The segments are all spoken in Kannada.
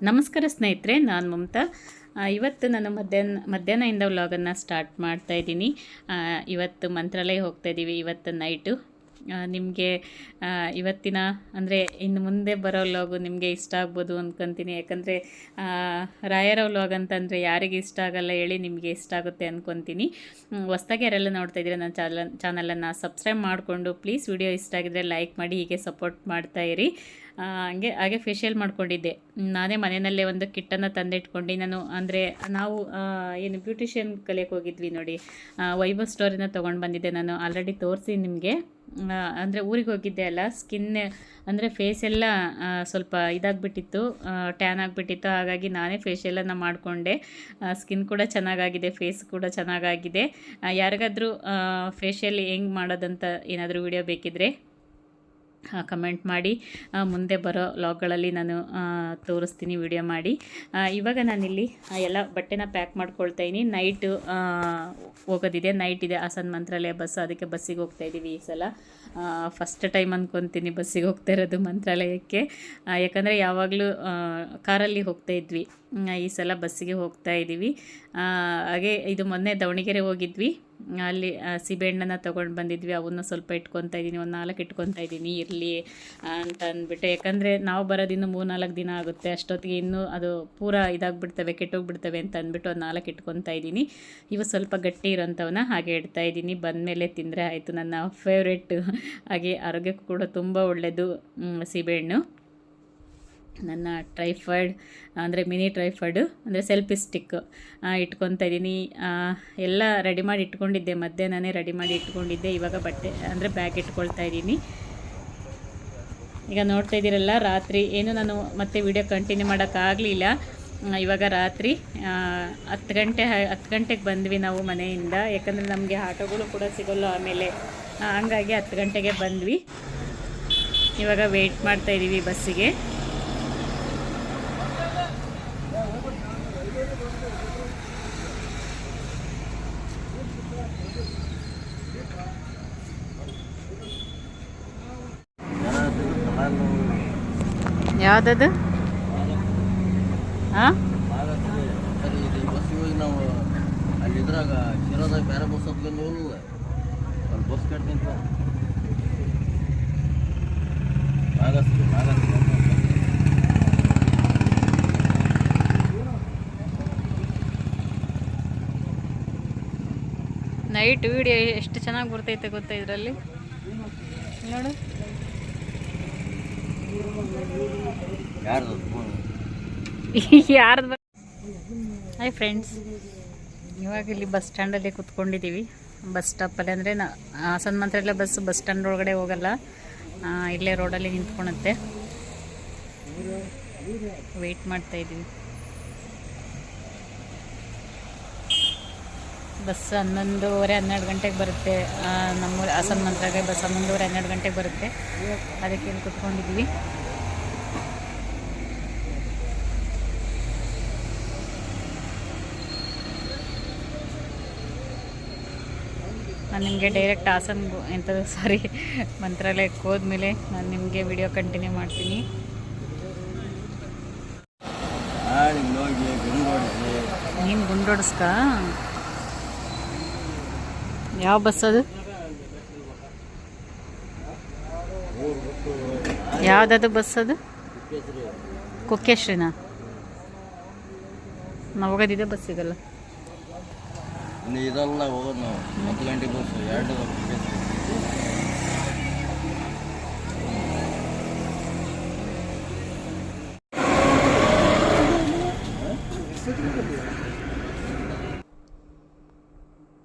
ನಮಸ್ಕಾರ ಸ್ನೇಹಿತರೆ ನಾನು ಮಮತಾ. ಇವತ್ತು ನಾನು ಮಧ್ಯಾಹ್ನ ಮಧ್ಯಾಹ್ನದಿಂದ ವ್ಲಾಗನ್ನು ಸ್ಟಾರ್ಟ್ ಮಾಡ್ತಾ ಇದ್ದೀನಿ. ಇವತ್ತು ಮಂತ್ರಾಲಯ ಹೋಗ್ತಾ ಇದ್ದೀವಿ ಇವತ್ತು ನೈಟು. ನಿಮಗೆ ಇವತ್ತಿನ ಅಂದರೆ ಇನ್ನು ಮುಂದೆ ಬರೋ ವ್ಲಾಗು ನಿಮಗೆ ಇಷ್ಟ ಆಗ್ಬೋದು ಅಂದ್ಕೊತೀನಿ ಯಾಕಂದರೆ ರಾಯರ ವ್ಲಾಗ್ ಅಂತಂದರೆ ಯಾರಿಗೆ ಇಷ್ಟ ಆಗಲ್ಲ ಹೇಳಿ ನಿಮಗೆ ಇಷ್ಟ ಆಗುತ್ತೆ ಅಂದ್ಕೊತೀನಿ ಹೊಸ್ದಾಗಿ ಯಾರೆಲ್ಲ ನೋಡ್ತಾ ಇದ್ದೀರಾ ನನ್ನ ಚಾನಲ್ ಚಾನಲನ್ನು ಸಬ್ಸ್ಕ್ರೈಬ್ ಮಾಡಿಕೊಂಡು ಪ್ಲೀಸ್ ವಿಡಿಯೋ ಇಷ್ಟ ಆಗಿದ್ರೆ ಲೈಕ್ ಮಾಡಿ ಹೀಗೆ ಸಪೋರ್ಟ್ ಮಾಡ್ತಾ ಇರಿ. ಆ, ಹಂಗೆ, ಹಾಗೆ ಫೇಶಿಯಲ್ ಮಾಡ್ಕೊಂಡಿದ್ದೆ. ನಾನೇ ಮನೆಯಲ್ಲೇ ಒಂದು ಕಿಟ್ಟನ್ನು ತಂದಿಟ್ಕೊಂಡು ನಾನು, ಅಂದರೆ ನಾವು ಏನು ಬ್ಯೂಟಿಷಿಯನ್ ಕಲಿಯೋಕೆ ಹೋಗಿದ್ವಿ ನೋಡಿ. ವೈಭವ್ ಸ್ಟೋರಿನ ತೊಗೊಂಡು ಬಂದಿದ್ದೆ ನಾನು ಆಲ್ರೆಡಿ ತೋರಿಸಿ ನಿಮಗೆ. ಅಂದರೆ ಊರಿಗೆ ಹೋಗಿದ್ದೆ ಅಲ್ಲ ಸ್ಕಿನ್ ಅಂದರೆ ಫೇಸ್ ಎಲ್ಲ ಸ್ವಲ್ಪ ಇದಾಗ್ಬಿಟ್ಟಿತ್ತು ಟ್ಯಾನ್ ಆಗಿಬಿಟ್ಟಿತ್ತು, ಹಾಗಾಗಿ ನಾನೇ ಫೇಶಿಯಲನ್ನು ಮಾಡಿಕೊಂಡೆ. ಸ್ಕಿನ್ ಕೂಡ ಚೆನ್ನಾಗಾಗಿದೆ ಫೇಸ್ ಕೂಡ ಚೆನ್ನಾಗಾಗಿದೆ. ಯಾರಿಗಾದರೂ ಫೇಶಿಯಲ್ ಹೆಂಗೆ ಮಾಡೋದಂತ ಏನಾದರೂ ವಿಡಿಯೋ ಬೇಕಿದ್ದರೆ ಕಮೆಂಟ್ ಮಾಡಿ. ಮುಂದೆ ಬರೋ ಲಾಗ್ಗಳಲ್ಲಿ ನಾನು ತೋರಿಸ್ತೀನಿ ವಿಡಿಯೋ ಮಾಡಿ. ಇವಾಗ ನಾನಿಲ್ಲಿ ಎಲ್ಲ ಬಟ್ಟೆನ ಪ್ಯಾಕ್ ಮಾಡ್ಕೊಳ್ತಾ ಇದ್ದೀನಿ. ನೈಟು ಹೋಗೋದಿದೆ. ನೈಟ್ ಇದೆ. ಹಾಸನ ಮಂತ್ರಾಲಯ ಬಸ್ ಅದಕ್ಕೆ ಬಸ್ಸಿಗೆ ಹೋಗ್ತಾ ಇದ್ದೀವಿ ಈ ಸಲ. ಫಸ್ಟ್ ಟೈಮ್ ಅಂದ್ಕೊತೀನಿ ಬಸ್ಸಿಗೆ ಹೋಗ್ತಾ ಇರೋದು ಮಂತ್ರಾಲಯಕ್ಕೆ. ಯಾಕಂದರೆ ಯಾವಾಗಲೂ ಕಾರಲ್ಲಿ ಹೋಗ್ತಾ ಇದ್ವಿ. ಈ ಸಲ ಬಸ್ಸಿಗೆ ಹೋಗ್ತಾ ಇದ್ದೀವಿ. ಹಾಗೆ ಇದು ಮೊನ್ನೆ ದಾವಣಗೆರೆ ಹೋಗಿದ್ವಿ. ಅಲ್ಲಿ ಸೀಬೆಹಣ್ಣನ್ನು ತೊಗೊಂಡು ಬಂದಿದ್ವಿ. ಅವನ್ನ ಸ್ವಲ್ಪ ಇಟ್ಕೊತಾ ಇದ್ದೀನಿ ಒಂದು ನಾಲ್ಕು ಇಟ್ಕೊತಾ ಇದ್ದೀನಿ ಇರಲಿ ಅಂತ ಅಂದ್ಬಿಟ್ಟು. ಯಾಕಂದರೆ ನಾವು ಬರೋದಿನ್ನು ಮೂರು ನಾಲ್ಕು ದಿನ ಆಗುತ್ತೆ. ಅಷ್ಟೊತ್ತಿಗೆ ಇನ್ನೂ ಅದು ಪೂರ ಇದಾಗ್ಬಿಡ್ತವೆ, ಕೆಟ್ಟೋಗ್ಬಿಡ್ತವೆ ಅಂತ ಅಂದ್ಬಿಟ್ಟು ಒಂದು ನಾಲ್ಕು ಇಟ್ಕೊತಾ ಇದ್ದೀನಿ ಇವು ಸ್ವಲ್ಪ ಗಟ್ಟಿ ಇರೋಂಥವನ್ನ ಹಾಗೆ ಇಡ್ತಾ ಇದ್ದೀನಿ ಬಂದಮೇಲೆ ತಿಂದರೆ ಆಯಿತು. ನನ್ನ ಫೇವ್ರೆಟ್ ಹಾಗೆ ಆರೋಗ್ಯಕ್ಕೂ ಕೂಡ ತುಂಬ ಒಳ್ಳೆಯದು ಸೀಬೆಹಣ್ಣು ನನ್ನ ಟ್ರೈಫಾಯ್ಡ್ ಅಂದರೆ ಮಿನಿ ಟ್ರೈಫಾಯ್ಡು ಅಂದರೆ ಸೆಲ್ಫಿ ಸ್ಟಿಕ್ ಇಟ್ಕೊತಾ ಇದ್ದೀನಿ. ಎಲ್ಲ ರೆಡಿ ಮಾಡಿ ಇಟ್ಕೊಂಡಿದ್ದೆ, ಮಧ್ಯಾಹ್ನನೇ ರೆಡಿ ಮಾಡಿ ಇಟ್ಕೊಂಡಿದ್ದೆ. ಇವಾಗ ಬಟ್ಟೆ, ಅಂದರೆ ಬ್ಯಾಗ್ ಇಟ್ಕೊಳ್ತಾ ಇದ್ದೀನಿ. ಈಗ ನೋಡ್ತಾ ಇದ್ದೀರಲ್ಲ, ರಾತ್ರಿ ಏನು ನಾನು ಮತ್ತೆ ವಿಡಿಯೋ ಕಂಟಿನ್ಯೂ ಮಾಡೋಕ್ಕಾಗಲಿಲ್ಲ ಇವಾಗ ರಾತ್ರಿ ಹತ್ತು ಗಂಟೆ, ಹತ್ತು ಗಂಟೆಗೆ ಬಂದ್ವಿ ನಾವು ಮನೆಯಿಂದ. ಯಾಕಂದರೆ ನಮಗೆ ಆಟೋಗಳು ಕೂಡ ಸಿಗೋಲ್ಲ ಆಮೇಲೆ. ಹಂಗಾಗಿ ಹತ್ತು ಗಂಟೆಗೆ ಬಂದ್ವಿ. ಇವಾಗ ವೆಯ್ಟ್ ಮಾಡ್ತಾ ಇದ್ದೀವಿ ಬಸ್ಸಿಗೆ ಯಾವುದದು ಹಾಂ ಸರಿ ಇದು ಬಸ್ ಹೋಗಿ ನಾವು ಅಲ್ಲಿ ಇದ್ರಾಗ ಶಿರೋದಾಗ ಬೇರೆ ಬಸ್ ಹತ್ಕೊಂಡು ಹೋಗಲಿಲ್ಲ ಅಲ್ಲಿ ಬಸ್ ಕಟ್ ನಿಂತ ನಾಗಸ್ತಿ ನೈಟ್ ವಿಡಿಯೋ ಎಷ್ಟು ಚೆನ್ನಾಗಿ ಬರ್ತೈತೆ ಗೊತ್ತಾ ಇದರಲ್ಲಿ? ನೋಡು. ಯಾರ್ದು ಹಾಯ್ ಫ್ರೆಂಡ್ಸ್ ಇವಾಗ ಇಲ್ಲಿ ಬಸ್ ಸ್ಟ್ಯಾಂಡಲ್ಲಿ ಕುತ್ಕೊಂಡಿದ್ದೀವಿ ಬಸ್ ಸ್ಟಾಪಲ್ಲಿ ಅಂದರೆ ನಾ, ಹಾಸನ ಎಲ್ಲ ಬಸ್ ಬಸ್ ಸ್ಟ್ಯಾಂಡ್ ಒಳಗಡೆ ಹೋಗಲ್ಲ. ಇಲ್ಲೇ ರೋಡಲ್ಲಿ ನಿಂತ್ಕೊಳುತ್ತೆ ವೆಯ್ಟ್ ಮಾಡ್ತಾ ಇದ್ದೀವಿ ಬಸ್ ಹನ್ನೊಂದುವರೆ, ಹನ್ನೆರಡು ಗಂಟೆಗೆ ಬರುತ್ತೆ. ನಮ್ಮ ಹಾಸನ ಮಂತ್ರಾಗೆ ಬಸ್ ಹನ್ನೊಂದುವರೆ, ಹನ್ನೆರಡು ಗಂಟೆಗೆ ಬರುತ್ತೆ. ಅದಕ್ಕೆ ಇಲ್ಲಿ ಕುತ್ಕೊಂಡಿದ್ವಿ. ನಾನು ನಿಮಗೆ ಡೈರೆಕ್ಟ್ ಹಾಸನ್ ಎಂಥದ್ದು ಸಾರಿ ಮಂತ್ರಾಲಯಕ್ಕೆ ಹೋದ್ಮೇಲೆ ನಾನು ನಿಮಗೆ ವಿಡಿಯೋ ಕಂಟಿನ್ಯೂ ಮಾಡ್ತೀನಿ. ನೀನು ಗುಂಡೋಡಿಸ್ಕ? ಯಾವ ಬಸ್ ಅದು? ಯಾವುದದು ಬಸ್ ಅದು? ಕುಕ್ಕೆಶ್ರೀನಾ? ನಾವು ಹೋಗೋದಿದೆ ಬಸ್ ಇನ್ನು ಇದೆಲ್ಲ ಹೋಗೋದು ನಾವು. ಹತ್ತು ಗಂಟೆ ಬಸ್ಸು ಎರಡು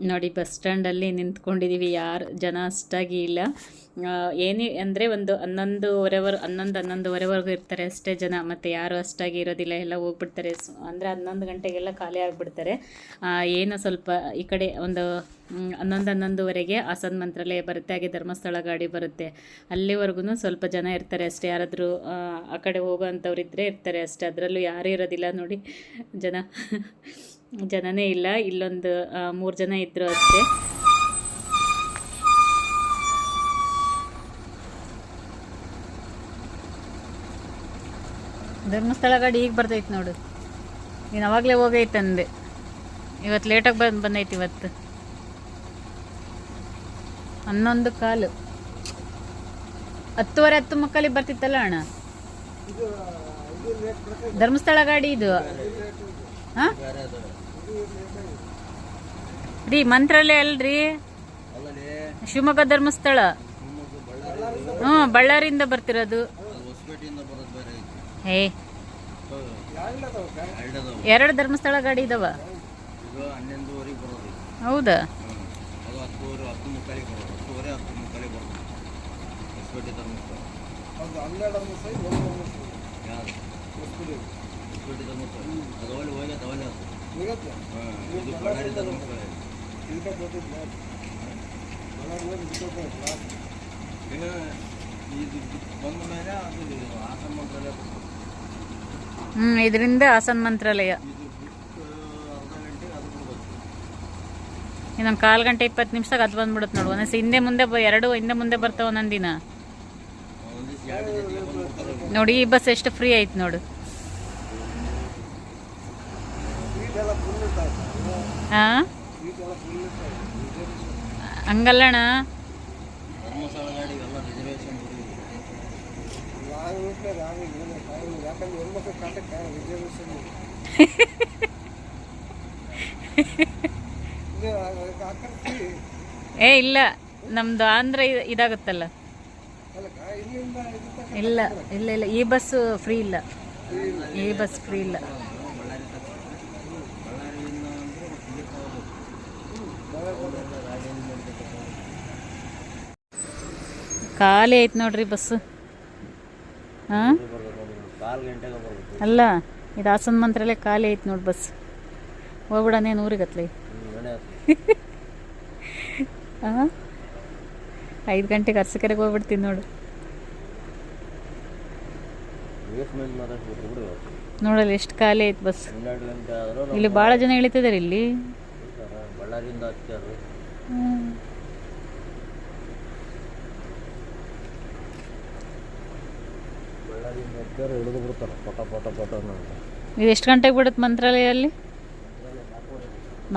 ನೋಡಿ, ಬಸ್ ಸ್ಟ್ಯಾಂಡಲ್ಲಿ ನಿಂತ್ಕೊಂಡಿದ್ದೀವಿ ಯಾರು ಜನ ಅಷ್ಟಾಗಿ ಇಲ್ಲ. ಏನೇ ಅಂದರೆ ಒಂದು ಹನ್ನೊಂದುವರೆವರೆ, ಹನ್ನೊಂದು ಹನ್ನೊಂದುವರೆವರೆಗೂ ಇರ್ತಾರೆ ಅಷ್ಟೇ ಜನ. ಮತ್ತು ಯಾರು ಅಷ್ಟಾಗಿ ಇರೋದಿಲ್ಲ. ಎಲ್ಲ ಹೋಗ್ಬಿಡ್ತಾರೆ. ಅಂದರೆ ಹನ್ನೊಂದು ಗಂಟೆಗೆಲ್ಲ ಖಾಲಿ ಆಗಿಬಿಡ್ತಾರೆ. ಏನು ಸ್ವಲ್ಪ ಈ ಕಡೆ ಒಂದು ಹನ್ನೊಂದು ಹನ್ನೊಂದುವರೆಗೆ ಹಾಸನ ಮಂತ್ರಾಲಯ ಬರುತ್ತೆ. ಹಾಗೆ ಧರ್ಮಸ್ಥಳ ಗಾಡಿ ಬರುತ್ತೆ. ಅಲ್ಲಿವರೆಗೂ ಸ್ವಲ್ಪ ಜನ ಇರ್ತಾರೆ ಅಷ್ಟೇ. ಯಾರಾದರೂ, ಆ ಕಡೆ ಹೋಗೋ ಅಂಥವ್ರು ಇದ್ದರೆ ಇರ್ತಾರೆ ಅಷ್ಟೇ. ಅದರಲ್ಲೂ ಯಾರೂ ಇರೋದಿಲ್ಲ ನೋಡಿ ಜನ. ಜನನೇ ಇಲ್ಲ. ಇಲ್ಲೊಂದು ಮೂರು ಜನ ಇದ್ದರು ಅಷ್ಟೇ. ಧರ್ಮಸ್ಥಳ ಗಾಡಿ ಈಗ ಬರ್ತೈತೆ ನೋಡು. ನೀನು ಅವಾಗಲೇ ಹೋಗೈತೆ ಅಂದೆ. ಇವತ್ತು ಲೇಟಾಗಿ ಬಂದು, ಬಂದೈತಿ ಇವತ್ತು. ಹನ್ನೊಂದು ಕಾಲು. ಹತ್ತುವರೆ ಹತ್ತು ಮಕ್ಕಳಿಗೆ ಬರ್ತಿತ್ತಲ್ಲ ಅಣ್ಣ? ಧರ್ಮಸ್ಥಳ ಗಾಡಿ ಇದು. ಹಾಂ? ರೀ ಮಂತ್ರಾಲಯ ಅಲ್ರಿ? ಶಿವಮೊಗ್ಗ ಧರ್ಮಸ್ಥಳ? ಹ್ಞೂ ಬಳ್ಳಾರಿಯಿಂದ ಬರ್ತಿರೋದು. ಅದು ಹೊಸಪೇಟೆಯಿಂದ ಬರೋದು ಬೇರೆ ಐತಿ. ಹೇ. ಎರಡು ಧರ್ಮಸ್ಥಳ ಗಾಡಿ ಇದಾವ? ಹೌದಾ. ಹೌದಾ ಹ್ಮ್. ಇದರಿಂದ ಹಾಸನ ಮಂತ್ರಾಲಯ. ಇನ್ನೊಂದು ಕಾಲು ಗಂಟೆ ಇಪ್ಪತ್ತು ನಿಮಿಷದಾಗ ಅದು ಬಂದ್ಬಿಡುತ್ತೆ ನೋಡು. ಒಂದೊಂದು ಹಿಂದೆ ಮುಂದೆ ಬ- ಎರಡು ಹಿಂದೆ ಮುಂದೆ ಬರ್ತಾವ ಒಂದೊಂದು ದಿನ. ನೋಡಿ ಈ ಬಸ್ ಎಷ್ಟು ಫ್ರೀ ಐತೆ ನೋಡು. ಹಾಂ ಹಂಗಲ್ಲಣ್ಣ? ಏ, ಇಲ್ಲ. ನಮ್ದು ಆಂಧ್ರ ಇದ್- ಇದಾಗುತ್ತಲ್ಲ. ಇಲ್ಲ ಇಲ್ಲ ಇಲ್ಲ. ಈ ಬಸ್ ಫ್ರೀ ಇಲ್ಲ. ಈ ಬಸ್ ಫ್ರೀ ಇಲ್ಲ. ಖಾಲಿ ಐತೆ ನೋಡ್ರಿ ಬಸ್. ಅಲ್ಲ, ಇದು ಹಾಸನ ಮಂತ್ರಲ್ಲೇ ಖಾಲಿ ಐತೆ ನೋಡಿ ಬಸ್. ಹೋಗ್ಬಿಡನೇ ನೂರಿಗತ್ಲೆ ಹಾಂ ಐದು ಗಂಟೆಗೆ ಅರಸಕೆರೆಗೆ ಹೋಗ್ಬಿಡ್ತೀನಿ ನೋಡು. ನೋಡಲ್ಲ ಎಷ್ಟು ಖಾಲಿ ಐತೆ ಬಸ್. ಇಲ್ಲಿ ಭಾಳ ಜನ ಇಳಿತಿದ್ದಾರೆ ಇಲ್ಲಿ. ಬಳ್ಳಾರಿಯಿಂದ ಹಚ್ಚಾರು. ಬಳ್ಳಾರಿಯಿಂದ ಹಚ್ಚಾರು ಹಿಡಿದು ಬಿಡ್ತಾರೆ ಪಟ ಪಟ ಎಷ್ಟು ಗಂಟೆಗೆ ಬಿಡುತ್ತೆ ಮಂತ್ರಾಲಯಲ್ಲಿ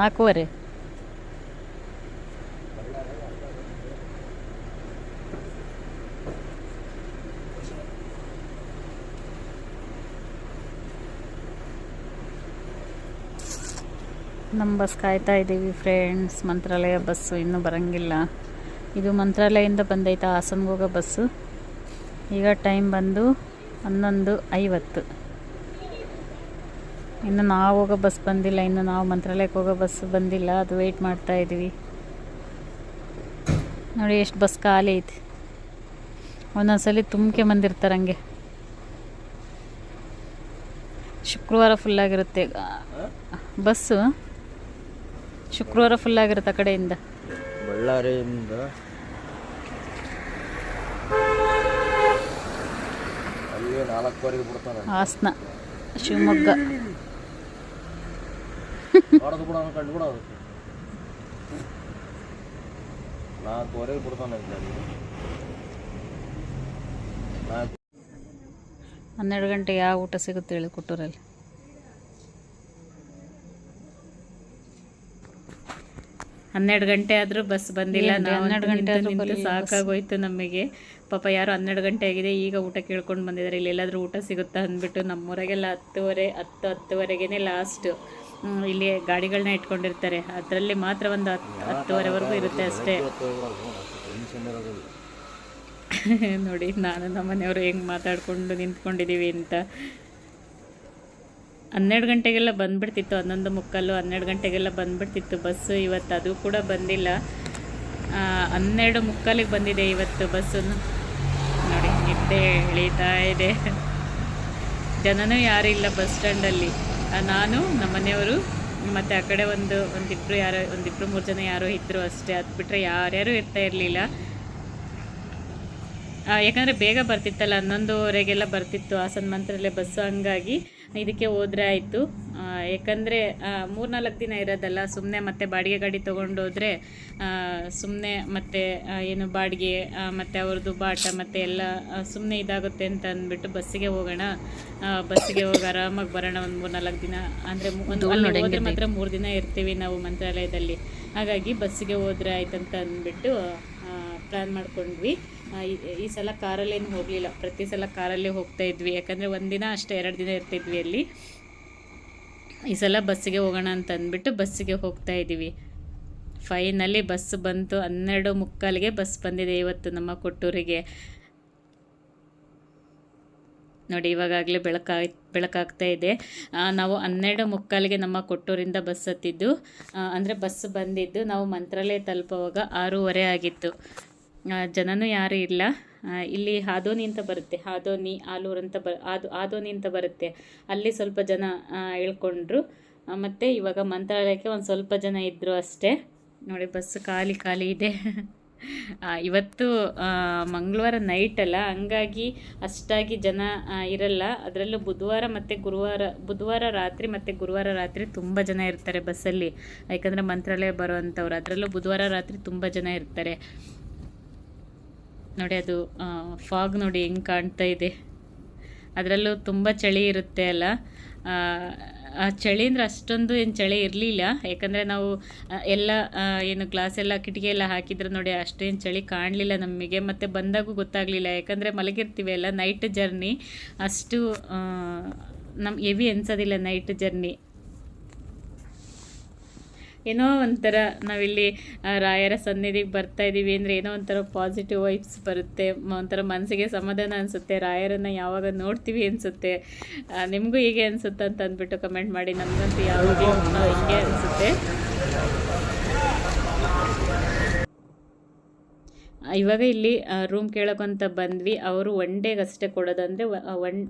ನಾಲ್ಕೂವರೆ. ನಮ್ಮ ಬಸ್ ಕಾಯ್ತಾ ಇದ್ದೀವಿ ಫ್ರೆಂಡ್ಸ್ ಮಂತ್ರಾಲಯ ಬಸ್ಸು ಇನ್ನೂ ಬರೋಂಗಿಲ್ಲ. ಇದು ಮಂತ್ರಾಲಯದಿಂದ ಬಂದೈತೆ ಹಾಸನ್ಗೆ ಹೋಗೋ ಬಸ್ಸು. ಈಗ ಟೈಮ್ ಬಂದು ಹನ್ನೊಂದು ಐವತ್ತು. ಇನ್ನು ನಾವು ಹೋಗೋ ಬಸ್ ಬಂದಿಲ್ಲ. ಇನ್ನು ನಾವು ಮಂತ್ರಾಲಯಕ್ಕೆ ಹೋಗೋ ಬಸ್ ಬಂದಿಲ್ಲ. ಅದು ವೆಯ್ಟ್ ಮಾಡ್ತಾ ಇದ್ದೀವಿ. ನೋಡಿ ಎಷ್ಟು ಬಸ್ ಖಾಲಿ ಐತಿ. ಒಂದೊಂದ್ಸಲಿ ತುಂಬಿಕೆ ಬಂದಿರ್ತಾರೆ ಹಂಗೆ. ಶುಕ್ರವಾರ ಫುಲ್ಲಾಗಿರುತ್ತೆ ಬಸ್ಸು? ಶುಕ್ರವಾರ ಫುಲ್ಲಾಗಿರುತ್ತೆ ಆ ಕಡೆಯಿಂದ. ಬಳ್ಳಾರಿಯಿಂದ. ಹಾಸನ ಶಿವಮೊಗ್ಗ. ನಾಲ್ಕುವರೆಗೆ ಬಿಡ್ತಾನೆ ಹನ್ನೆರಡು ಗಂಟೆ ಯಾವ ಊಟ ಸಿಗುತ್ತೆ ಹೇಳಿ ಕೊಟ್ಟೂರಲ್ಲಿ? ಹನ್ನೆರಡು ಗಂಟೆ ಆದರೂ ಬಸ್ ಬಂದಿಲ್ಲ. ನಾವು ಹನ್ನೆರಡು ಗಂಟೆ ನಿಂತು ಸಾಕಾಗೋಯ್ತು ನಮಗೆ. ಪಾಪ ಯಾರು ಹನ್ನೆರಡು ಗಂಟೆ ಆಗಿದೆ ಈಗ ಊಟ ಕೇಳ್ಕೊಂಡು ಬಂದಿದ್ದಾರೆ ಇಲ್ಲಿ ಎಲ್ಲಾದರೂ ಊಟ ಸಿಗುತ್ತಾ ಅಂದ್ಬಿಟ್ಟು ನಮ್ಮೂರಾಗೆಲ್ಲ ಹತ್ತುವರೆ ಹತ್ತು ಹತ್ತುವರೆಗೇ ಲಾಸ್ಟು ಇಲ್ಲಿ ಗಾಡಿಗಳನ್ನ ಇಟ್ಕೊಂಡಿರ್ತಾರೆ. ಅದರಲ್ಲಿ ಮಾತ್ರ ಒಂದು ಹತ್ತು ಹತ್ತುವರೆವರೆಗೂ ಇರುತ್ತೆ ಅಷ್ಟೇ. ನೋಡಿ ನಾನು ನಮ್ಮ ಮನೆಯವರು ಹೆಂಗೆ ಮಾತಾಡ್ಕೊಂಡು ನಿಂತ್ಕೊಂಡಿದ್ದೀವಿ ಅಂತ. ಹನ್ನೆರಡು ಗಂಟೆಗೆಲ್ಲ ಬಂದ್ಬಿಡ್ತಿತ್ತು, ಹನ್ನೊಂದು ಮುಕ್ಕಲ್ಲು ಹನ್ನೆರಡು ಗಂಟೆಗೆಲ್ಲ ಬಂದ್ಬಿಡ್ತಿತ್ತು ಬಸ್ಸು. ಇವತ್ತು ಅದು ಕೂಡ ಬಂದಿಲ್ಲ. ಹನ್ನೆರಡು ಮುಕ್ಕಾಲಿಗೆ ಬಂದಿದೆ ಇವತ್ತು ಬಸ್ಸನ್ನು ನೋಡಿ, ನಿದ್ದೆ ಎಳೀತಾ ಇದೆ. ಜನನೂ ಯಾರೂ ಇಲ್ಲ ಬಸ್ ಸ್ಟ್ಯಾಂಡಲ್ಲಿ. ನಾನು, ನಮ್ಮ ಮನೆಯವರು, ಮತ್ತು ಆ ಕಡೆ ಒಂದು ಒಂದಿಬ್ಬರು ಯಾರೋ ಒಂದಿಬ್ಬರು ಮೂರು ಜನ ಯಾರೋ ಇದ್ದರು ಅಷ್ಟೇ. ಅದು ಬಿಟ್ಟರೆ ಯಾರ್ಯಾರು ಇರ್ತಾ ಇರಲಿಲ್ಲ. ಯಾಕಂದರೆ ಬೇಗ ಬರ್ತಿತ್ತಲ್ಲ ಹನ್ನೊಂದುವರೆಗೆಲ್ಲ ಬರ್ತಿತ್ತು ಹಾಸನ ಮಂತ್ರಲ್ಲೇ ಬಸ್ಸು ಹಂಗಾಗಿ ಇದಕ್ಕೆ ಹೋದ್ರೆ ಆಯಿತು. ಯಾಕಂದರೆ ಮೂರ್ನಾಲ್ಕು ದಿನ ಇರೋದಲ್ಲ ಸುಮ್ಮನೆ ಮತ್ತೆ ಬಾಡಿಗೆ ಗಾಡಿ ತೊಗೊಂಡೋದ್ರೆ ಸುಮ್ಮನೆ ಮತ್ತೆ ಏನು ಬಾಡಿಗೆ ಮತ್ತು ಅವ್ರದ್ದು ಬಾಟ ಮತ್ತೆ ಎಲ್ಲ ಸುಮ್ಮನೆ ಇದಾಗುತ್ತೆ ಅಂತ ಅಂದ್ಬಿಟ್ಟು ಬಸ್ಸಿಗೆ ಹೋಗೋಣ. ಬಸ್ಸಿಗೆ ಹೋಗಿ ಆರಾಮಾಗಿ ಬರೋಣ ಒಂದು ಮೂರ್ನಾಲ್ಕು ದಿನ. ಅಂದರೆ ಒಂದು ಹೋದ್ರೆ ಮಾತ್ರ ಮೂರು ದಿನ ಇರ್ತೀವಿ ನಾವು ಮಂತ್ರಾಲಯದಲ್ಲಿ. ಹಾಗಾಗಿ ಬಸ್ಸಿಗೆ ಹೋದ್ರೆ ಆಯ್ತಂತ ಅಂದ್ಬಿಟ್ಟು ಪ್ಲ್ಯಾನ್ ಮಾಡ್ಕೊಂಡ್ವಿ. ಈ- ಸಲ ಕಾರಲ್ಲೇನು ಹೋಗಲಿಲ್ಲ. ಪ್ರತಿ ಸಲ ಕಾರಲ್ಲೇ ಹೋಗ್ತಾ ಇದ್ವಿ. ಯಾಕಂದರೆ ಒಂದಿನ ಅಷ್ಟೇ, ಎರಡು ದಿನ ಇರ್ತಿದ್ವಿ ಅಲ್ಲಿ. ಈ ಸಲ ಬಸ್ಸಿಗೆ ಹೋಗೋಣ ಅಂತ ಅಂದ್ಬಿಟ್ಟು ಬಸ್ಸಿಗೆ ಹೋಗ್ತಾ ಇದ್ದೀವಿ. ಫೈನಲ್ಲಿ ಬಸ್ ಬಂತು. ಹನ್ನೆರಡು ಮುಕ್ಕಾಲಿಗೆ ಬಸ್ ಬಂದಿದೆ ಇವತ್ತು ನಮ್ಮ ಕೊಟ್ಟೂರಿಗೆ. ನೋಡಿ, ಇವಾಗಾಗಲೇ ಬೆಳಕಾಗಿ ಬೆಳಕಾಗ್ತಾ ಇದೆ. ನಾವು ಹನ್ನೆರಡು ಮುಕ್ಕಾಲಿಗೆ ನಮ್ಮ ಕೊಟ್ಟೂರಿಂದ ಬಸ್ ಹತ್ತಿದ್ದು. ಅಂದರೆ ಬಸ್ ಬಂದಿದ್ದು. ನಾವು ಮಂತ್ರಾಲಯ ತಲುಪುವಾಗ ಆರೂವರೆ ಆಗಿತ್ತು. ಜನನೂ ಯಾರೂ ಇಲ್ಲ. ಇಲ್ಲಿ ಹಾದೋನಿ ಅಂತ ಬರುತ್ತೆ. ಹಾದೋನಿ, ಆಲೂರು ಅಂತ ಬ ಆದು ಆದೋನಿ ಅಂತ ಬರುತ್ತೆ. ಅಲ್ಲಿ ಸ್ವಲ್ಪ ಜನ ಇಳ್ಕೊಂಡ್ರು ಮತ್ತು ಇವಾಗ ಮಂತ್ರಾಲಯಕ್ಕೆ ಒಂದು ಸ್ವಲ್ಪ ಜನ ಇದ್ದರು ಅಷ್ಟೇ. ನೋಡಿ, ಬಸ್ ಖಾಲಿ ಖಾಲಿ ಇದೆ. ಇವತ್ತು ಮಂಗಳವಾರ ನೈಟ್ ಅಲ್ಲ. ಹಂಗಾಗಿ ಅಷ್ಟಾಗಿ ಜನ ಇರಲ್ಲ. ಅದರಲ್ಲೂ ಬುಧವಾರ ಮತ್ತು ಗುರುವಾರ, ಬುಧವಾರ ರಾತ್ರಿ ಮತ್ತು ಗುರುವಾರ ರಾತ್ರಿ ತುಂಬ ಜನ ಇರ್ತಾರೆ ಬಸ್ಸಲ್ಲಿ. ಯಾಕಂದರೆ ಮಂತ್ರಾಲಯ ಬರೋವಂಥವ್ರು ಅದರಲ್ಲೂ ಬುಧವಾರ ರಾತ್ರಿ ತುಂಬ ಜನ ಇರ್ತಾರೆ. ನೋಡಿ ಅದು ಫಾಗ್ ನೋಡಿ ಹೆಂಗೆ ಕಾಣ್ತಾ ಇದೆ. ಅದರಲ್ಲೂ ತುಂಬ ಚಳಿ ಇರುತ್ತೆ ಅಲ್ಲ. ಆ, ಚಳಿ ಅಂದರೆ ಅಷ್ಟೊಂದು ಏನು ಚಳಿ ಇರಲಿಲ್ಲ. ಯಾಕಂದರೆ ನಾವು ಎಲ್ಲ ಏನು ಗ್ಲಾಸ್ ಎಲ್ಲ ಕಿಟಕಿ ಎಲ್ಲ ಹಾಕಿದ್ರೆ ನೋಡಿ ಅಷ್ಟೇನು ಚಳಿ ಕಾಣಲಿಲ್ಲ ನಮಗೆ. ಮತ್ತು ಬಂದಾಗೂ ಗೊತ್ತಾಗಲಿಲ್ಲ. ಯಾಕಂದರೆ ಮಲಗಿರ್ತೀವಿ ಅಲ್ಲ ನೈಟ್ ಜರ್ನಿ ಅಷ್ಟು ನಮ್ಮ ಹೆವಿ ಅನ್ಸೋದಿಲ್ಲ ನೈಟ್ ಜರ್ನಿ ಏನೋ ಒಂಥರ ನಾವಿಲ್ಲಿ ರಾಯರ ಸನ್ನಿಧಿಗೆ ಬರ್ತಾ ಇದ್ದೀವಿ ಅಂದರೆ ಏನೋ ಒಂಥರ ಪಾಸಿಟಿವ್ ವೈಬ್ಸ್ ಬರುತ್ತೆ. ಒಂಥರ ಮನಸ್ಸಿಗೆ ಸಮಾಧಾನ ಅನಿಸುತ್ತೆ. ರಾಯರನ್ನು ಯಾವಾಗ ನೋಡ್ತೀವಿ ಅನಿಸುತ್ತೆ. ನಿಮಗೂ ಹೀಗೆ ಅನಿಸುತ್ತೆ ಅಂತ ಅಂದ್ಬಿಟ್ಟು ಕಮೆಂಟ್ ಮಾಡಿ. ನಮಗಂತೂ ಯಾವಾಗಲೂ ಹೀಗೆ ಅನಿಸುತ್ತೆ. ಇವಾಗ ಇಲ್ಲಿ ರೂಮ್ ಕೇಳೋಕ್ಕಂತ ಬಂದ್ವಿ. ಅವರು ಒನ್ ಡೇಗೆ ಅಷ್ಟೇ ಕೊಡೋದಂದರೆ ಒನ್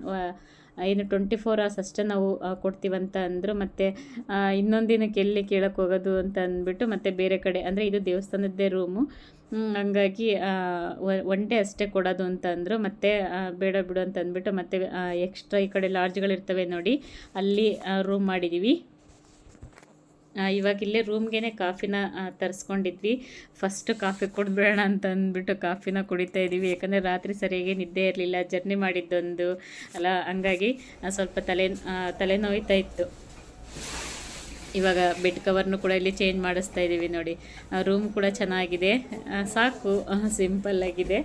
ಏನು ಟ್ವೆಂಟಿ ಫೋರ್ ಅವರ್ಸ್ ಅಷ್ಟೇ ನಾವು ಕೊಡ್ತೀವಂತ ಅಂದರು. ಮತ್ತು ಇನ್ನೊಂದು ದಿನಕ್ಕೆ ಎಲ್ಲಿ ಕೇಳಕ್ಕೆ ಹೋಗೋದು ಅಂತ ಅಂದ್ಬಿಟ್ಟು ಮತ್ತು ಬೇರೆ ಕಡೆ, ಅಂದರೆ ಇದು ದೇವಸ್ಥಾನದ್ದೇ ರೂಮು ಹಂಗಾಗಿ ಒನ್ ಡೇ ಅಷ್ಟೇ ಕೊಡೋದು ಅಂತ ಅಂದರು. ಮತ್ತು ಬೇಡ ಬಿಡು ಅಂತ ಅಂದ್ಬಿಟ್ಟು ಮತ್ತೆ ಎಕ್ಸ್ಟ್ರಾ ಈ ಕಡೆ ಲಾಡ್ಜ್ಗಳಿರ್ತವೆ ನೋಡಿ, ಅಲ್ಲಿ ರೂಮ್ ಮಾಡಿದ್ದೀವಿ ಇವಾಗ ಇಲ್ಲೇ ರೂಮ್ಗೆ ಕಾಫಿನ ತರಿಸ್ಕೊಂಡಿದ್ವಿ. ಫಸ್ಟ್ ಕಾಫಿ ಕುಡಿದ್ಬಿಡೋಣ ಅಂತ ಅಂದ್ಬಿಟ್ಟು ಕಾಫಿನ ಕುಡಿತಾ ಇದ್ದೀವಿ ಯಾಕಂದರೆ ರಾತ್ರಿ ಸರಿಯಾಗಿ ನಿದ್ದೆ ಇರಲಿಲ್ಲ ಜರ್ನಿ ಮಾಡಿದ್ದೊಂದು, ಅಲ್ಲ, ಹಂಗಾಗಿ ಸ್ವಲ್ಪ ತಲೆ ತಲೆನೋಯ್ತಾ ಇತ್ತು. ಇವಾಗ ಬೆಡ್ ಕವರ್ನು ಕೂಡ ಇಲ್ಲಿ ಚೇಂಜ್ ಮಾಡಿಸ್ತಾ ಇದ್ದೀವಿ ನೋಡಿ. ರೂಮ್ ಕೂಡ ಚೆನ್ನಾಗಿದೆ. ಸಾಕು ಸಿಂಪಲ್ ಆಗಿದೆ.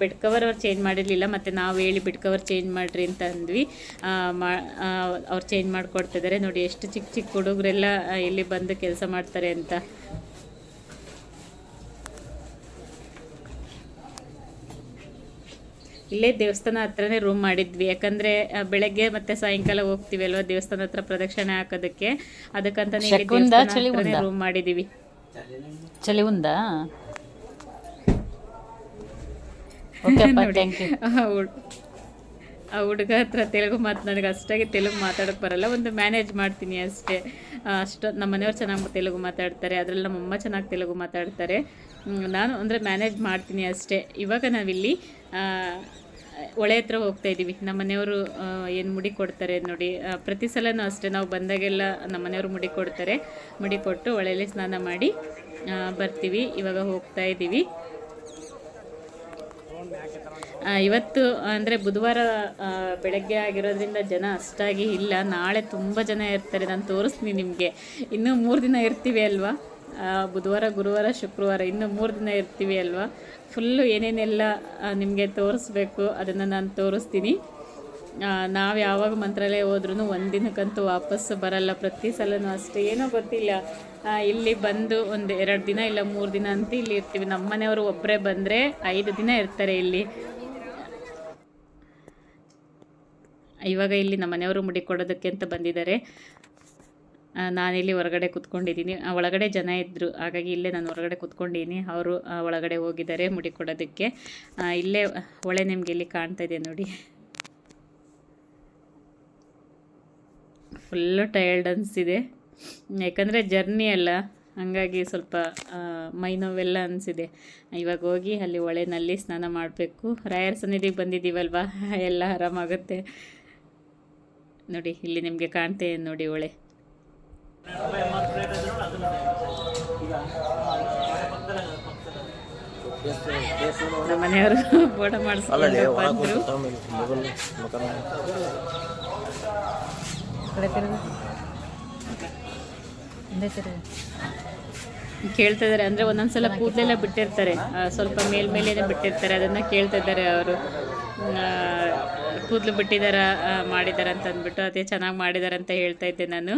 ಬೆಡ್ ಕವರ್ ಅವ್ರು ಚೇಂಜ್ ಮಾಡಿರಲಿಲ್ಲ ಮತ್ತು ನಾವು ಹೇಳಿ ಬೆಡ್ ಕವರ್ ಚೇಂಜ್ ಮಾಡಿರಿ ಅಂತ ಅಂದ್ವಿ. ಆ, ಮಾ ಅವ್ರು ಚೇಂಜ್ ಮಾಡಿಕೊಡ್ತಿದ್ದಾರೆ ನೋಡಿ ಎಷ್ಟು ಚಿಕ್ಕ ಚಿಕ್ಕ ಹುಡುಗರೆಲ್ಲ ಇಲ್ಲಿ ಬಂದು ಕೆಲಸ ಮಾಡ್ತಾರೆ ಅಂತ. ಇಲ್ಲೇ ದೇವಸ್ಥಾನ ಹತ್ರನೇ ರೂಮ್ ಮಾಡಿದ್ವಿ. ಯಾಕಂದರೆ ಬೆಳಗ್ಗೆ ಮತ್ತೆ ಸಾಯಂಕಾಲ ಹೋಗ್ತೀವಿ ಅಲ್ವಾ ದೇವಸ್ಥಾನ ಹತ್ರ ಪ್ರದಕ್ಷಿಣೆ ಹಾಕೋದಕ್ಕೆ? ಅದಕ್ಕಂತಾನೆ ರೂಮ್ ಮಾಡಿದ್ದೀವಿ చలి ಆ ಹುಡ್- ಆ ಹುಡುಗ ಹತ್ರ ತೆಲುಗು ಮಾತು ನನಗೆ ಅಷ್ಟಾಗಿ ತೆಲುಗು ಮಾತಾಡೋಕ್ಕೆ ಬರಲ್ಲ ಒಂದು ಮ್ಯಾನೇಜ್ ಮಾಡ್ತೀನಿ ಅಷ್ಟೇ. ಅಷ್ಟು ನಮ್ಮ ಮನೆಯವ್ರು ಚೆನ್ನಾಗಿ ತೆಲುಗು ಮಾತಾಡ್ತಾರೆ ಅದರಲ್ಲಿ ನಮ್ಮಮ್ಮ ಚೆನ್ನಾಗಿ ತೆಲುಗು ಮಾತಾಡ್ತಾರೆ. ನಾನು ಅಂದರೆ ಮ್ಯಾನೇಜ್ ಮಾಡ್ತೀನಿ ಅಷ್ಟೇ. ಇವಾಗ ನಾವಿಲ್ಲಿ ಆ, ಹೊಳೆ ಹತ್ರ ಹೋಗ್ತಾ ಇದ್ದೀವಿ ನಮ್ಮ ಮನೆಯವರು ಏನು ಮುಡಿ ಕೊಡ್ತಾರೆ ನೋಡಿ. ಪ್ರತಿ ಸಲನೂ ಅಷ್ಟೇ ನಾವು ಬಂದಾಗೆಲ್ಲ ನಮ್ಮ ಮನೆಯವರು ಮುಡಿ ಕೊಡ್ತಾರೆ. ಮುಡಿ ಕೊಟ್ಟು ಹೊಳೆಯಲ್ಲಿ ಸ್ನಾನ ಮಾಡಿ ಬರ್ತೀವಿ. ಇವಾಗ ಹೋಗ್ತಾ ಇದ್ದೀವಿ ಇವತ್ತು ಅಂದರೆ ಬುಧವಾರ ಬೆಳಗ್ಗೆ ಆಗಿರೋದ್ರಿಂದ ಜನ ಅಷ್ಟಾಗಿ ಇಲ್ಲ. ನಾಳೆ ತುಂಬ ಜನ ಇರ್ತಾರೆ. ನಾನು ತೋರಿಸ್ತೀನಿ ನಿಮಗೆ. ಇನ್ನೂ ಮೂರು ದಿನ ಇರ್ತೀವಿ ಅಲ್ವಾ? ಬುಧವಾರ, ಗುರುವಾರ, ಶುಕ್ರವಾರ ಇನ್ನೂ ಮೂರು ದಿನ ಇರ್ತೀವಿ ಅಲ್ವಾ? ಫುಲ್ಲು ಏನೇನೆಲ್ಲ ನಿಮಗೆ ತೋರಿಸ್ಬೇಕು ಅದನ್ನು ನಾನು ತೋರಿಸ್ತೀನಿ. ನಾವು ಯಾವಾಗ ಮಂತ್ರಾಲಯ ಹೋದ್ರೂ ಒಂದಿನಕ್ಕಂತೂ ವಾಪಸ್ಸು ಬರಲ್ಲ. ಪ್ರತಿ ಸಲನೂ ಅಷ್ಟೇ. ಏನೋ ಗೊತ್ತಿಲ್ಲ. ಇಲ್ಲಿ ಬಂದು ಒಂದು ಎರಡು ದಿನ ಇಲ್ಲ ಮೂರು ದಿನ ಅಂತ ಇಲ್ಲಿ ಇರ್ತೀವಿ. ನಮ್ಮ ಮನೆಯವರು ಒಬ್ಬರೇ ಬಂದರೆ ಐದು ದಿನ ಇರ್ತಾರೆ ಇಲ್ಲಿ. ಇವಾಗ ಇಲ್ಲಿ ನಮ್ಮ ಮನೆಯವರು ಮುಡಿ ಕೊಡೋದಕ್ಕೆ ಅಂತ ಬಂದಿದ್ದಾರೆ. ನಾನಿಲ್ಲಿ ಹೊರಗಡೆ ಕೂತ್ಕೊಂಡಿದ್ದೀನಿ. ಒಳಗಡೆ ಜನ ಇದ್ದರು ಹಾಗಾಗಿ ಇಲ್ಲೇ ನಾನು ಹೊರಗಡೆ ಕೂತ್ಕೊಂಡಿದ್ದೀನಿ. ಅವರು ಒಳಗಡೆ ಹೋಗಿದ್ದಾರೆ ಮುಡಿ ಕೊಡೋದಕ್ಕೆ. ಇಲ್ಲೇ ಹೊಳೆ ನಿಮಗೆ ಇಲ್ಲಿ ಕಾಣ್ತಾ ಇದೆ ನೋಡಿ. ಫುಲ್ಲು ಟಯರ್ಡ್ ಅನಿಸಿದೆ. ಯಾಕಂದರೆ ಜರ್ನಿ ಅಲ್ಲ. ಹಾಗಾಗಿ ಸ್ವಲ್ಪ ಮೈ ನೋವೆಲ್ಲ ಅನಿಸಿದೆ. ಇವಾಗ ಹೋಗಿ ಅಲ್ಲಿ ಹೊಳೆನಲ್ಲಿ ಸ್ನಾನ ಮಾಡಬೇಕು. ರಾಯರ ಸನ್ನಿಧಿಗೆ ಬಂದಿದ್ದೀವಲ್ವಾ? ಎಲ್ಲ ಆರಾಮಾಗುತ್ತೆ. ನೋಡಿ ಇಲ್ಲಿ ನಿಮಗೆ ಕಾಣ್ತೇ ಇದೆ ನೋಡಿ ಒಳೆ ನಮ್ಮ ಮನೆಯವರು ಬೋಡ ಮಾಡಿಸ್ಕೊಂಡು ಬಂದರು. ಕೇಳ್ತಾ ಇದ್ದಾರೆ ಅಂದರೆ ಒಂದೊಂದ್ಸಲ ಕೂದಲೆಲ್ಲ ಬಿಟ್ಟಿರ್ತಾರೆ. ಸ್ವಲ್ಪ ಮೇಲ್ಮೇಲೆ ಬಿಟ್ಟಿರ್ತಾರೆ ಅದನ್ನ ಕೇಳ್ತಾ ಇದ್ದಾರೆ ಅವರು. ಕೂದಲು ಬಿಟ್ಟಿದಾರ ಮಾಡಿದಾರ ಅಂತ ಅಂದ್ಬಿಟ್ಟು ಅದೇ ಚೆನ್ನಾಗಿ ಮಾಡಿದಾರ ಅಂತ ಹೇಳ್ತಾ ಇದ್ದೆ ನಾನು.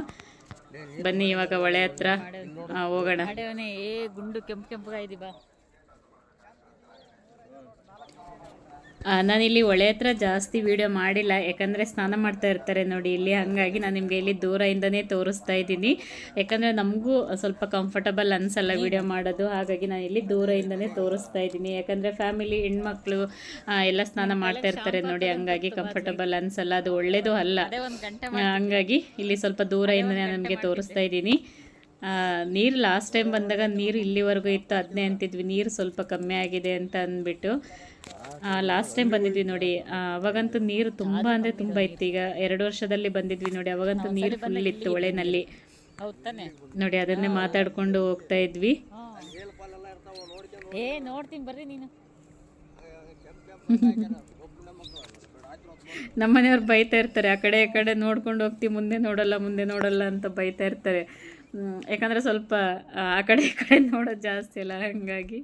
ಬನ್ನಿ ಇವಾಗ ಹೊಳೆ ಹತ್ರ ಹೋಗೋಣ. ಏ, ಗುಂಡು ಕೆಂಪು ಕೆಂಪಗಾಯ್ದಿ ಬಾ. ನಾನಿಲ್ಲಿ ಒಳೆ ಹತ್ರ ಜಾಸ್ತಿ ವೀಡಿಯೋ ಮಾಡಿಲ್ಲ. ಯಾಕಂದರೆ ಸ್ನಾನ ಮಾಡ್ತಾ ಇರ್ತಾರೆ ನೋಡಿ ಇಲ್ಲಿ. ಹಾಗಾಗಿ ನಾನು ನಿಮಗೆ ಇಲ್ಲಿ ದೂರದಿಂದನೇ ತೋರಿಸ್ತಾ ಇದ್ದೀನಿ. ಯಾಕಂದರೆ ನಮಗೂ ಸ್ವಲ್ಪ ಕಂಫರ್ಟಬಲ್ ಅನಿಸಲ್ಲ ವಿಡಿಯೋ ಮಾಡೋದು. ಹಾಗಾಗಿ ನಾನು ಇಲ್ಲಿ ದೂರದಿಂದನೇ ತೋರಿಸ್ತಾ ಇದ್ದೀನಿ. ಯಾಕಂದರೆ ಫ್ಯಾಮಿಲಿ ಹೆಣ್ಮಕ್ಳು ಎಲ್ಲ ಸ್ನಾನ ಮಾಡ್ತಾ ಇರ್ತಾರೆ ನೋಡಿ. ಹಂಗಾಗಿ ಕಂಫರ್ಟಬಲ್ ಅನಿಸಲ್ಲ. ಅದು ಒಳ್ಳೇದು ಅಲ್ಲ. ಹಂಗಾಗಿ ಇಲ್ಲಿ ಸ್ವಲ್ಪ ದೂರದಿಂದನೇ ನಿಮಗೆ ತೋರಿಸ್ತಾ ಇದ್ದೀನಿ. ನೀರು ಲಾಸ್ಟ್ ಟೈಮ್ ಬಂದಾಗ ನೀರು ಇಲ್ಲಿವರೆಗೂ ಇತ್ತು. ಅದನ್ನೇ ಅಂತಿದ್ವಿ. ನೀರು ಸ್ವಲ್ಪ ಕಮ್ಮಿ ಆಗಿದೆ ಅಂತ ಅಂದ್ಬಿಟ್ಟು. ಲಾಸ್ಟ್ ಟೈಮ್ ಬಂದಿದ್ವಿ ನೋಡಿ. ಅವಾಗಂತೂ ನೀರು ತುಂಬ ಅಂದರೆ ತುಂಬ ಇತ್ತು. ಈಗ ಎರಡು ವರ್ಷದಲ್ಲಿ ಬಂದಿದ್ವಿ ನೋಡಿ. ಅವಾಗಂತೂ ನೀರು ಫುಲ್ ಇತ್ತು ಒಳೆನಲ್ಲಿ. ನೋಡಿ ಅದನ್ನೇ ಮಾತಾಡ್ಕೊಂಡು ಹೋಗ್ತಾ ಇದ್ವಿ. ಏ ನೋಡ್ತೀನಿ ಬರ್ರಿ ನೀನು. ನಮ್ಮ ಮನೆಯವ್ರು ಬೈತಾ ಇರ್ತಾರೆ. ಆ ಕಡೆ ಈ ಕಡೆ ನೋಡ್ಕೊಂಡು ಹೋಗ್ತಿವಿ ಮುಂದೆ ನೋಡಲ್ಲ ಮುಂದೆ ನೋಡಲ್ಲ ಅಂತ ಬೈತಾ ಇರ್ತಾರೆ. ಯಾಕಂದ್ರೆ ಸ್ವಲ್ಪ ಆ ಆ ಕಡೆ ಈ ಕಡೆ ನೋಡೋದು ಜಾಸ್ತಿ ಅಲ್ಲ. ಹಾಗಾಗಿ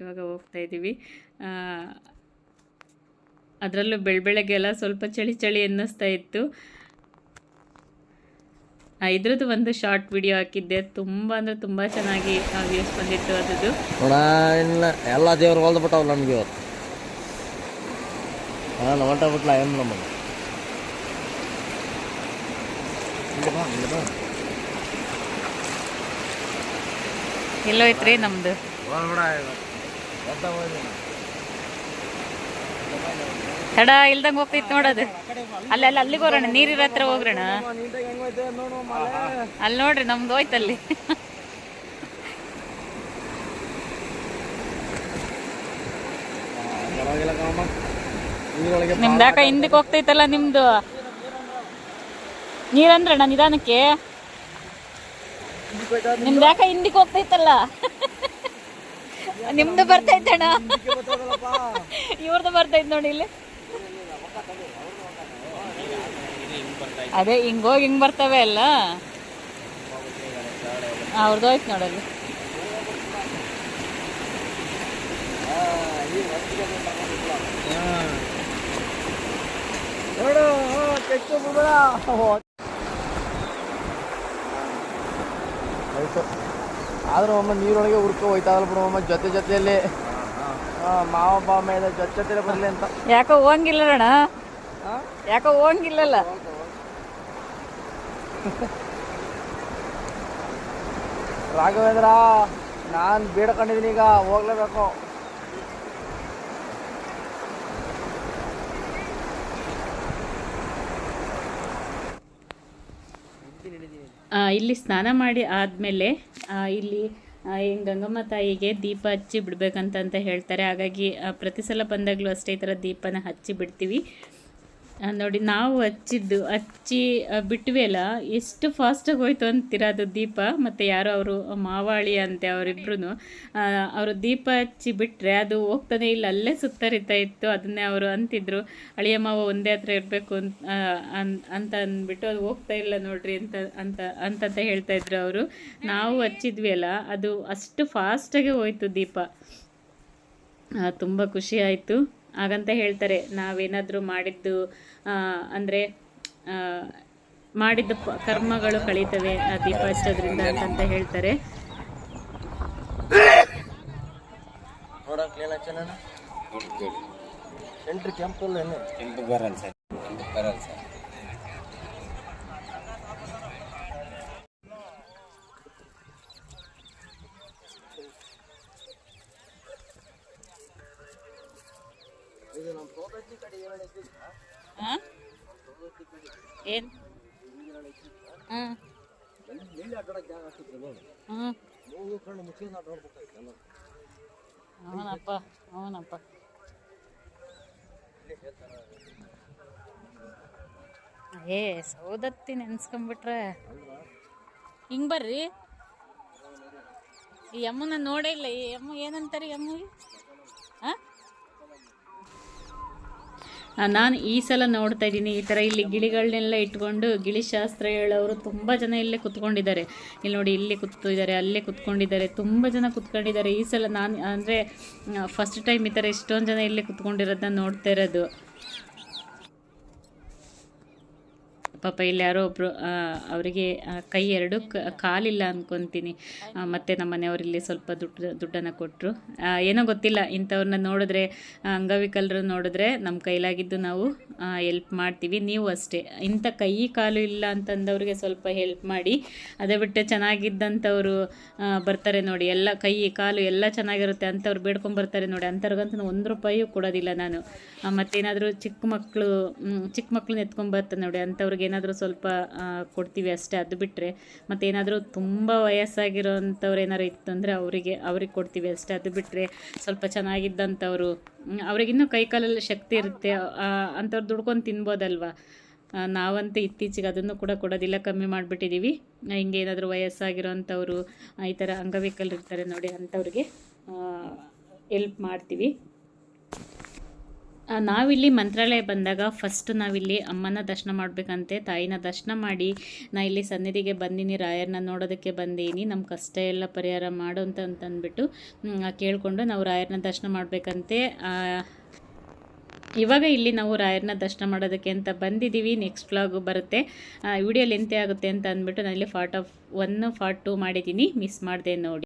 ಇವಾಗ ಹೋಗ್ತಾ ಇದ್ದೀವಿ. ಅದರಲ್ಲೂ ಬೆಳಬೆಳಗ್ಗೆಲ್ಲ ಸ್ವಲ್ಪ ಚಳಿ ಚಳಿ ಅನ್ನಿಸ್ತಾ ಇತ್ತು. ಇದ್ರದ್ದು ಒಂದು ಶಾರ್ಟ್ ವಿಡಿಯೋ ಹಾಕಿದ್ದೆ. ತುಂಬ ಅಂದರೆ ತುಂಬ ಚೆನ್ನಾಗಿ ವ್ಯೂಸ್ ಬಂದಿತ್ತು ಅದದ್ದು ನೋಡ ಎಲ್ಲ ದೇವ್ರು ಹೊಲ್ದು ಬಿಟ್ಟವ್ ನಮ್ಗೆ ಇವತ್ತು. ಬಿಟ್ಲ ಏನು ನಮಗೆ ಎಲ್ಲೋಯ್ತ್ರಿ ನಮ್ಮದು ತಡ, ಇಲ್ದಂಗೆ ಹೋಗ್ತೈತೆ ನೋಡೋದು. ಅಲ್ಲಿ ಅಲ್ಲಿ, ಅಲ್ಲಿಗೆ ಹೋಗೋಣ ನೀರಿರ ಹತ್ರ ಹೋಗ್ರಣ ಅಲ್ಲಿ ನೋಡ್ರಿ, ನಮ್ದು ಹೋಯ್ತಲ್ಲಿ. ನಿಮ್ದು ನಿಮ್ದಾಕ ಹಿಂದಕ್ಕೆ ಹೋಗ್ತೈತಲ್ಲ ನಿಮ್ದು? ನೀರಂದ್ರಣ್ಣ ನಿಧಾನಕ್ಕೆ? ನಿಮ್ದಾಕ ಹಿಂದಕ್ಕೆ ಹೋಗ್ತೈತಲ್ಲ? ನಿಮ್ದು ಬರ್ತೈತಣ್ಣ ಇವ್ರದ್ದು ಬರ್ತೈತೆ ನೋಡಿ ಇಲ್ಲಿ. ಅದೇ ಹಿಂಗೋಗಿ ಹೋಗಿ ಹಿಂಗ್ ಬರ್ತವೆ ಅಲ್ಲ ಅವ್ರದ್ದು ಹೋಯ್ತು ನೋಡಲ್ಲಿ. ಆಯ್ತು. ಆದ್ರೂ ಒಮ್ಮೆ ನೀರೊಳಗೆ ಹುಡ್ಕೊ ಹೋಯ್ತಾವಲ್ಲ ಬಿಡು ಒಮ್ಮೆ ಜೊತೆ ಜೊತೆಯಲ್ಲಿ. ಹಾಂ. ಮಾವ ಬಾವ ಇದೆ ಜೊತೆ ಜೊತೆಲೆ ಬರಲಿ ಅಂತ. ಯಾಕೋ ಹೋಗಂಗಿಲ್ಲಣ್ಣ ಯಾಕೋ ಹೋಗಂಗಿಲ್ಲಲ್ಲ? ರಾಘವೇಂದ್ರ ನಾನು ಬೇಡ್ಕೊಂಡಿದ್ದೀನಿ ಈಗ ಹೋಗ್ಲೇಬೇಕು ಆ, ಇಲ್ಲಿ ಸ್ನಾನ ಮಾಡಿ ಆದಮೇಲೆ ಇಲ್ಲಿ ಗಂಗಮ್ಮ ತಾಯಿಗೆ ದೀಪ ಹಚ್ಚಿ ಬಿಡಬೇಕಂತಂತ ಹೇಳ್ತಾರೆ. ಹಾಗಾಗಿ ಪ್ರತಿ ಸಲ ಬಂದಾಗಲೂ ಅಷ್ಟೇ ಈ ಥರ ದೀಪನ ಹಚ್ಚಿ ಬಿಡ್ತೀವಿ. ನೋಡಿ, ನಾವು ಹಚ್ಚಿದ್ದು, ಹಚ್ಚಿ ಬಿಟ್ವಿ ಅಲ್ಲ, ಎಷ್ಟು ಫಾಸ್ಟಾಗಿ ಹೋಯ್ತು ಅಂತೀರ ಅದು ದೀಪ? ಮತ್ತು ಯಾರೋ ಅವರು, ಮಾವಾಳಿ ಅಂತೆ ಅವರಿಬ್ರು ಅವರು ದೀಪ ಹಚ್ಚಿ ಬಿಟ್ಟರೆ ಅದು ಹೋಗ್ತಾನೆ ಇಲ್ಲ, ಅಲ್ಲೇ ಸುತ್ತರಿತಾ ಇತ್ತು, ಅದನ್ನೇ ಅವರು ಅಂತಿದ್ರು. ಅಳಿಯ ಮಾವ ಒಂದೇ ಹತ್ರ ಇರಬೇಕು ಅಂತ ಅಂತ ಅಂದ್ಬಿಟ್ಟು ಅದು ಹೋಗ್ತಾ ಇಲ್ಲ ನೋಡ್ರಿ ಅಂತ ಅಂತ, ಅಂತಂತ ಹೇಳ್ತಾ ಇದ್ರು ಅವರು. ನಾವು ಹಚ್ಚಿದ್ವಿ ಅಲ್ಲ, ಅದು ಅಷ್ಟು ಫಾಸ್ಟಾಗೆ ಹೋಯ್ತು ದೀಪ. ತುಂಬ ಖುಷಿ ಆಯಿತು. ಹಾಗಂತ ಹೇಳ್ತಾರೆ ನಾವೇನಾದರೂ ಮಾಡಿದ್ದು ಅಂದರೆ ಮಾಡಿದ್ದ ಪ- ಕರ್ಮಗಳು ಕಳೀತವೆ ಆ ದೀಪ ಹಚ್ಚೋದ್ರಿಂದ ಅಂತಂತ ಹೇಳ್ತಾರೆ. ಕೆಂಪು ಬರಲ್ಲ ಸರ್. ಬರಲ್ಲ ಸರ್ ಏನು ಹಾಂ ಹ್ಞೂ ಮೂಗು ಕಣ್ಣು ಮುಚ್ಕೊಂಡು ಆಟಾಡ್ಬೇಕಾಯ್ತು ಎಲ್ಲ ಅವನಪ್ಪ ಅವನಪ್ಪ ಏ ಸೌದತ್ತಿ ನೆನ್ಸ್ಕೊಂಬಿಟ್ರೆ ಹಿಂಗ್ ಬರ್ರಿ ಈ ಅಮ್ಮನ ನೋಡೇ ಇಲ್ಲ ಈ ಅಮ್ಮ ಏನಂತಾರೆ ಈ ಅಮ್ಮಗೆ ಹಾಂ ನಾನು ಈ ಸಲ ನೋಡ್ತಾ ಇದ್ದೀನಿ, ಈ ಥರ ಇಲ್ಲಿ ಗಿಳಿಗಳನ್ನೆಲ್ಲ ಇಟ್ಕೊಂಡು ಗಿಳಿಶಾಸ್ತ್ರ ಹೇಳೋರು ತುಂಬ ಜನ ಇಲ್ಲೇ ಕುತ್ಕೊಂಡಿದ್ದಾರೆ. ಇಲ್ಲಿ ನೋಡಿ, ಇಲ್ಲಿ ಕೂತಿದ್ದಾರೆ ಅಲ್ಲೇ ಕುತ್ಕೊಂಡಿದ್ದಾರೆ, ತುಂಬ ಜನ ಕುತ್ಕೊಂಡಿದ್ದಾರೆ. ಈ ಸಲ ನಾನು, ಅಂದರೆ ಫಸ್ಟ್ ಟೈಮ್ ಈ ಥರ ಎಷ್ಟೊಂದು ಜನ ಇಲ್ಲೇ ಕುತ್ಕೊಂಡಿರೋದನ್ನ ನೋಡ್ತಾ ಇರೋದು. ಪಾಪ ಇಲ್ಲಿ ಯಾರೋ ಒಬ್ಬರು ಅವರಿಗೆ ಕೈ ಎರಡು ಕಾಲಿಲ್ಲ ಅಂದ್ಕೊತೀನಿ ಮತ್ತು ನಮ್ಮ ಮನೆಯವರಿಲ್ಲಿ ಸ್ವಲ್ಪ ದುಡ್ಡು, ದುಡ್ಡನ್ನು ಕೊಟ್ಟರು ಏನೋ ಗೊತ್ತಿಲ್ಲ, ಇಂಥವ್ರನ್ನ ನೋಡಿದ್ರೆ ಅಂಗವಿಕಲರು ನೋಡಿದ್ರೆ ನಮ್ಮ ಕೈಲಾಗಿದ್ದು ನಾವು ಎಲ್ಪ್ ಮಾಡ್ತೀವಿ. ನೀವು ಅಷ್ಟೇ. ಇಂಥ ಕೈ ಕಾಲು ಇಲ್ಲ ಅಂತಂದವ್ರಿಗೆ ಸ್ವಲ್ಪ ಹೆಲ್ಪ್ ಮಾಡಿ, ಅದೇ ಬಿಟ್ಟು ಚೆನ್ನಾಗಿದ್ದಂಥವ್ರು ಬರ್ತಾರೆ ನೋಡಿ. ಎಲ್ಲ ಕೈ, ಕಾಲು ಎಲ್ಲ ಚೆನ್ನಾಗಿರುತ್ತೆ ಅಂಥವ್ರು ಬೇಡ್ಕೊಂಬರ್ತಾರೆ ನೋಡಿ. ಅಂಥವ್ರಿಗಂತೂ ಒಂದು ರೂಪಾಯಿಯೂ ಕೊಡೋದಿಲ್ಲ ನಾನು. ಮತ್ತೇನಾದರೂ ಚಿಕ್ಕ ಮಕ್ಕಳು ಚಿಕ್ಕ ಮಕ್ಕಳನ್ನ ಎತ್ಕೊಂಬರ್ತಾರೆ ನೋಡಿ. ಅಂಥವ್ರಿಗೆ ಏನಾದರೂ ಸ್ವಲ್ಪ ಕೊಡ್ತೀವಿ ಅಷ್ಟೇ ಅದು ಬಿಟ್ಟರೆ ಮತ್ತೇನಾದರೂ ತುಂಬ ವಯಸ್ಸಾಗಿರೋ ಅಂಥವ್ರು ಏನಾರು ಇತ್ತು ಅಂದರೆ ಅವರಿಗೆ ಅವ್ರಿಗೆ ಕೊಡ್ತೀವಿ ಅಷ್ಟೇ ಅದು ಬಿಟ್ಟರೆ ಸ್ವಲ್ಪ ಚೆನ್ನಾಗಿದ್ದಂಥವ್ರು ಅವ್ರಿಗಿನ್ನೂ ಕೈ ಕಾಲಲ್ಲಿ ಶಕ್ತಿ ಇರುತ್ತೆ ಅಂಥವ್ರು ದುಡ್ಕೊಂಡು ತಿನ್ಬೋದಲ್ವ? ನಾವಂತೂ ಇತ್ತೀಚೆಗೆ ಅದನ್ನು ಕೂಡ ಕೊಡೋದಿಲ್ಲ ಕಮ್ಮಿ ಮಾಡಿಬಿಟ್ಟಿದ್ದೀವಿ ಹಿಂಗೆ ಏನಾದರೂ ವಯಸ್ಸಾಗಿರೋಂಥವ್ರು ಆ, ಈ ಥರ ಅಂಗವಿಕಲರು ಇರ್ತಾರೆ ನೋಡಿ ಅಂಥವ್ರಿಗೆ ಎಲ್ಪ್ ಮಾಡ್ತೀವಿ. ನಾವಿಲ್ಲಿ ಮಂತ್ರಾಲಯ ಬಂದಾಗ ಫಸ್ಟ್ ನಾವಿಲ್ಲಿ ಅಮ್ಮನ ದರ್ಶನ ಮಾಡಬೇಕಂತೆ, ತಾಯಿನ ದರ್ಶನ ಮಾಡಿ, ನಾ ಇಲ್ಲಿ ಸನ್ನಿಧಿಗೆ ಬಂದೀನಿ, ರಾಯರನ್ನ ನೋಡೋದಕ್ಕೆ ಬಂದೀನಿ ನಮ್ಮ ಕಷ್ಟ ಎಲ್ಲ ಪರಿಹಾರ ಮಾಡು ಅಂತ ಅಂತಂದ್ಬಿಟ್ಟು ಕೇಳಿಕೊಂಡು ನಾವು ರಾಯರನ್ನ ದರ್ಶನ ಮಾಡಬೇಕಂತೆ. ಇವಾಗ ಇಲ್ಲಿ ನಾವು ರಾಯರನ್ನ ದರ್ಶನ ಮಾಡೋದಕ್ಕೆ ಅಂತ ಬಂದಿದ್ದೀವಿ ನೆಕ್ಸ್ಟ್ ವ್ಲಾಗು ಬರುತ್ತೆ. ವಿಡಿಯೋಲಿ ಎಂತೆ ಆಗುತ್ತೆ ಅಂತ ಅಂದ್ಬಿಟ್ಟು ನಾನು ಇಲ್ಲಿ part of one part two ಮಾಡಿದ್ದೀನಿ ಮಿಸ್ ಮಾಡಿದೆ ನೋಡಿ.